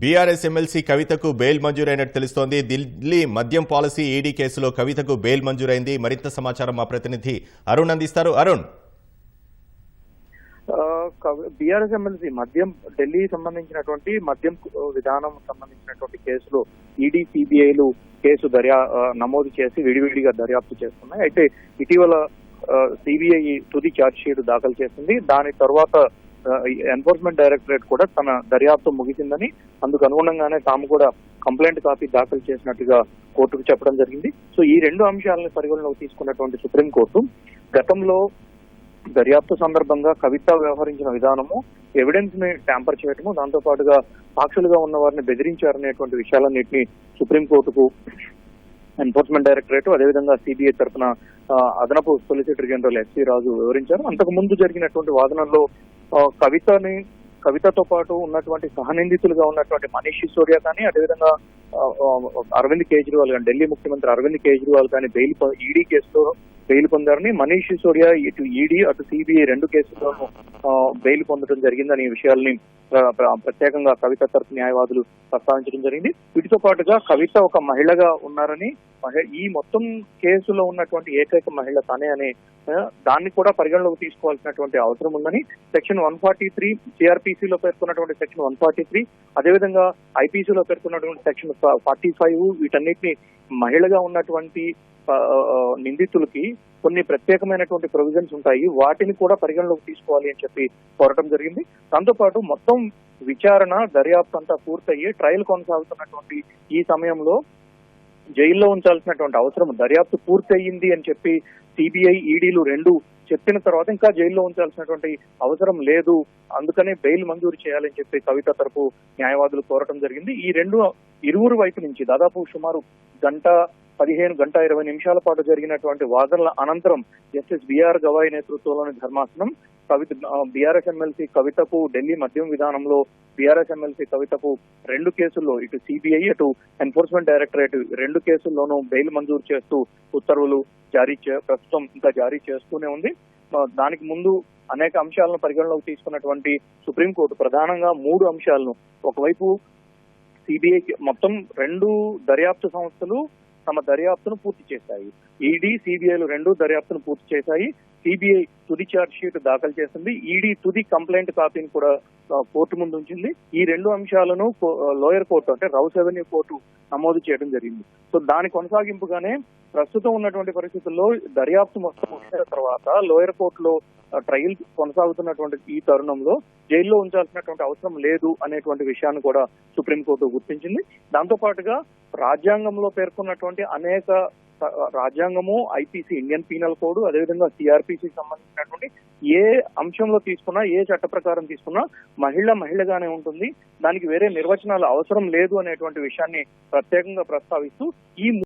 BRS MLC కవితకు bail మంజూరైనట్టు తెలుస్తోంది. ఢిల్లీ మద్యం పాలసీ ఈడీ కేసులో కవితకు బెయిల్ మంజూరైంది. మరింత సమాచారం మా ప్రతినిధి అరుణ్ అందిస్తారు. అరుణ్. బీఆర్ఎస్ ఎమ్మెల్సీ మద్యం ఢిల్లీ సంబంధించినటువంటి మద్యం విధానం సంబంధించినటువంటి కేసులో ఈడీ సిబిఐలు కేసు దర్యా నమోదు చేసి విడివిడిగా దర్యాప్తు చేస్తున్నాయి. అయితే ఇటీవల సిబిఐ తుది ఛార్జ్ షీట్ దాఖలు చేసింది. దాని తర్వాత ఎన్ఫోర్స్మెంట్ డైరెక్టరేట్ కూడా తన దర్యాప్తు ముగిసిందని అందుకు అనుగుణంగానే తాము కూడా కంప్లైంట్ కాపీ దాఖలు చేసినట్టుగా కోర్టుకు చెప్పడం జరిగింది. సో ఈ రెండు అంశాలను పరిగణలోకి తీసుకున్నటువంటి సుప్రీంకోర్టు గతంలో దర్యాప్తు సందర్భంగా కవిత వ్యవహరించిన విధానము ఎవిడెన్స్ని ట్యాంపర్ చేయటము దాంతో పాటుగా సాక్షులుగా ఉన్న వారిని బెదిరించారనేటువంటి విషయాలన్నింటినీ సుప్రీంకోర్టుకు ఎన్ఫోర్స్మెంట్ డైరెక్టరేట్ అదేవిధంగా సిబిఐ తరఫున అదనపు సొలిసిటర్ జనరల్ ఎస్సీ రాజు వివరించారు. అంతకు ముందు జరిగినటువంటి వాదనల్లో కవితని కవితతో పాటు ఉన్నటువంటి సహనిందితులుగా ఉన్నటువంటి మనీష్ సిసోడియా కానీ అదేవిధంగా అరవింద్ కేజ్రీవాల్ కానీ ఢిల్లీ ముఖ్యమంత్రి అరవింద్ కేజ్రీవాల్ కానీ బెయిల్ ఈడీ కేసులో బెయిల్ పొందారని మనీష్ సిసోడియా ఇటు ఈడీ అటు సిబిఐ రెండు కేసుల్లోనూ బెయిల్ పొందడం జరిగిందని ఈ విషయాల్ని ప్ర- ప్రత్యేకంగా కవిత తరపు న్యాయవాదులు ప్రస్తావించడం జరిగింది. వీటితో పాటుగా కవిత ఒక మహిళగా ఉన్నారని ఈ మొత్తం కేసులో ఉన్నటువంటి ఏకైక మహిళ తనే అనే దాన్ని కూడా పరిగణలోకి తీసుకోవాల్సినటువంటి అవసరం ఉందని సెక్షన్ వన్ ఫార్టీ త్రీ సిఆర్పిసిలో పేర్కొన్నటువంటి సెక్షన్ వన్ ఫార్టీ త్రీ అదేవిధంగా ఐపీసీలో పేర్కొన్నటువంటి సెక్షన్ ఫార్టీ ఫైవ్ వీటన్నిటిని మహిళగా ఉన్నటువంటి నిందితులకి కొన్ని ప్రత్యేకమైనటువంటి ప్రొవిజన్స్ ఉంటాయి. వాటిని కూడా పరిగణలోకి తీసుకోవాలి అని చెప్పి కోరటం జరిగింది. దాంతోపాటు మొత్తం విచారణ దర్యాప్తు అంతా పూర్తయ్యి ట్రయల్ కొనసాగుతున్నటువంటి ఈ సమయంలో జైల్లో ఉంచాల్సినటువంటి అవసరం దర్యాప్తు పూర్తయింది అని చెప్పి సిబిఐ ఈడీలు రెండు చెప్పిన తర్వాత ఇంకా జైల్లో ఉంచాల్సినటువంటి అవసరం లేదు. అందుకనే బెయిల్ మంజూరు చేయాలని చెప్పి కవిత తరపు న్యాయవాదులు కోరటం జరిగింది. ఈ రెండు ఇరువురు వైపు నుంచి దాదాపు సుమారు గంట పదిహేను గంట ఇరవై నిమిషాల పాటు జరిగినటువంటి వాదనల అనంతరం జస్టిస్ బిఆర్ గవాయ్ నేతృత్వంలోని ధర్మాసనం కవిత బీఆర్ఎస్ ఎమ్మెల్సీ కవితకు ఢిల్లీ మద్యం విధానంలో బీఆర్ఎస్ ఎమ్మెల్సీ కవితకు రెండు కేసుల్లో ఇటు సిబిఐ అటు ఎన్ఫోర్స్మెంట్ డైరెక్టరేట్ రెండు కేసుల్లోనూ బెయిల్ మంజూరు చేస్తూ ఉత్తర్వులు జారీ చే ప్రస్తుతం ఇంకా జారీ చేస్తూనే ఉంది. దానికి ముందు అనేక అంశాలను పరిగణలోకి తీసుకున్నటువంటి సుప్రీంకోర్టు ప్రధానంగా మూడు అంశాలను. ఒకవైపు సిబిఐ మొత్తం రెండు దర్యాప్తు సంస్థలు తమ దర్యాప్తును పూర్తి చేశాయి. ఈడీ సిబిఐలు రెండు దర్యాప్తును పూర్తి చేశాయి. సిబిఐ తుది ఛార్జ్ షీట్ దాఖలు చేసింది. ఈడీ తుది కంప్లైంట్ కాపీని కూడా కోర్టు ముందు ఉంచింది. ఈ రెండు అంశాలను లోయర్ కోర్టు అంటే రౌస్ అవెన్యూ కోర్టు నమోదు చేయడం జరిగింది. సో దాని కొనసాగింపుగానే ప్రస్తుతం ఉన్నటువంటి పరిస్థితుల్లో దర్యాప్తు మొత్తం వచ్చిన తర్వాత లోయర్ కోర్టులో ట్రయల్ కొనసాగుతున్నటువంటి ఈ తరుణంలో జైల్లో ఉంచాల్సినటువంటి అవసరం లేదు అనేటువంటి విషయాన్ని కూడా సుప్రీంకోర్టు గుర్తించింది. దాంతో పాటుగా రాజ్యాంగంలో పేర్కొన్నటువంటి అనేక రాజ్యాంగము ఐపీసీ ఇండియన్ పీనల్ కోడ్ అదేవిధంగా సిఆర్పిసి సంబంధించినటువంటి ఏ అంశంలో తీసుకున్నా ఏ చట్ట ప్రకారం తీసుకున్నా మహిళ మహిళగానే ఉంటుంది. దానికి వేరే నిర్వచనాలు అవసరం లేదు అనేటువంటి విషయాన్ని ప్రత్యేకంగా ప్రస్తావిస్తూ ఈ